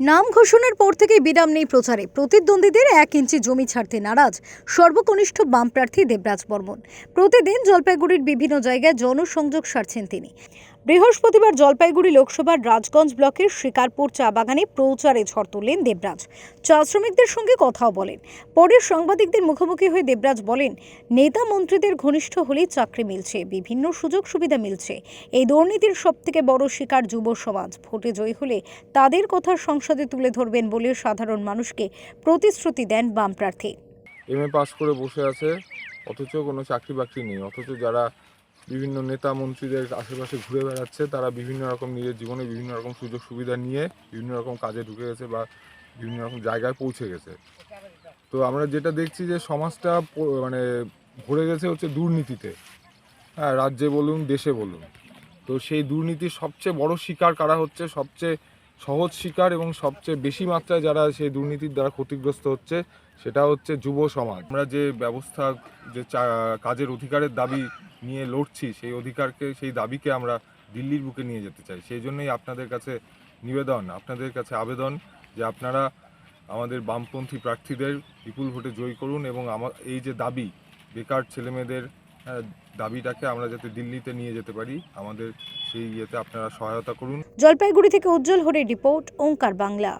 নাম ঘোষণার পর থেকেই বিরাম নেই প্রচারে। প্রতিদ্বন্দ্বীদের এক ইঞ্চি জমি ছাড়তে নারাজ সর্বকনিষ্ঠ বাম প্রার্থী দেবরাজ বর্মন। প্রতিদিন জলপাইগুড়ির বিভিন্ন জায়গায় জনসংযোগ সারছেন তিনি। বৃহস্পতিবার জলপাইগুড়ি লোকসভার রাজগঞ্জ ব্লকের শিকারপুর চা বাগানে প্রচারে ঝড় তুললেন দেবরাজ। চা শ্রমিকদের সঙ্গে কথাও বলেন। পরে সাংবাদিকদের মুখোমুখি হয়ে দেবরাজ বলেন, নেতা মন্ত্রীদের ঘনিষ্ঠ হলেই চাকরি মিলছে, বিভিন্ন সুযোগ সুবিধা মিলছে। এই দুর্নীতির সবথেকে বড় শিকার যুব সমাজ। ভোটে জয়ী হলে তাদের কথা সংসদে তুলে ধরবেন বলে সাধারণ মানুষকে প্রতিশ্রুতি দেন বাম প্রার্থী। এম এ পাস করে বসে আছে, অথচ কোনো চাকরি বাকরি নেই, অথচ যারা বিভিন্ন নেতা মন্ত্রীদের আশেপাশে ঘুরে বেড়াচ্ছে। তারা বিভিন্ন রকম নিজের জীবনে বিভিন্ন রকম সুযোগ সুবিধা নিয়ে বিভিন্ন রকম কাজে ঢুকে গেছে বা বিভিন্ন রকম জায়গায় পৌঁছে গেছে। তো আমরা যেটা দেখছি যে সমাজটা মানে ভরে গেছে হচ্ছে দুর্নীতিতে। হ্যাঁ রাজ্যে বলুন, দেশে বলুন। তো সেই দুর্নীতির সবচেয়ে বড় শিকার কারা হচ্ছে? সবচেয়ে সহজ শিকার এবং সবচেয়ে বেশি মাত্রায় যারা সেই দুর্নীতির দ্বারা ক্ষতিগ্রস্ত হচ্ছে, সেটা হচ্ছে যুব সমাজ। আমরা যে ব্যবস্থা, যে কাজের অধিকারের দাবি নিয়ে লড়ছি সেই অধিকারকে সেই দাবিকে আমরা দিল্লির বুকে নিয়ে যেতে চাই। সেই জন্যই আপনাদের কাছে নিবেদন আপনাদের কাছে আবেদন যে আপনারা আমাদের বামপন্থী প্রার্থীদের বিপুল ভোটে জয়ী করুন এবং আমার এই যে দাবি বেকার ছেলেমেয়েদের হ্যাঁ, দাবিটাকে আমরা যাতে দিল্লিতে নিয়ে যেতে পারি আমাদের সেই ইয়েতে আপনারা সহায়তা করুন। জলপাইগুড়ি থেকে উজ্জ্বল হরে রিপোর্ট ওঙ্কার বাংলা।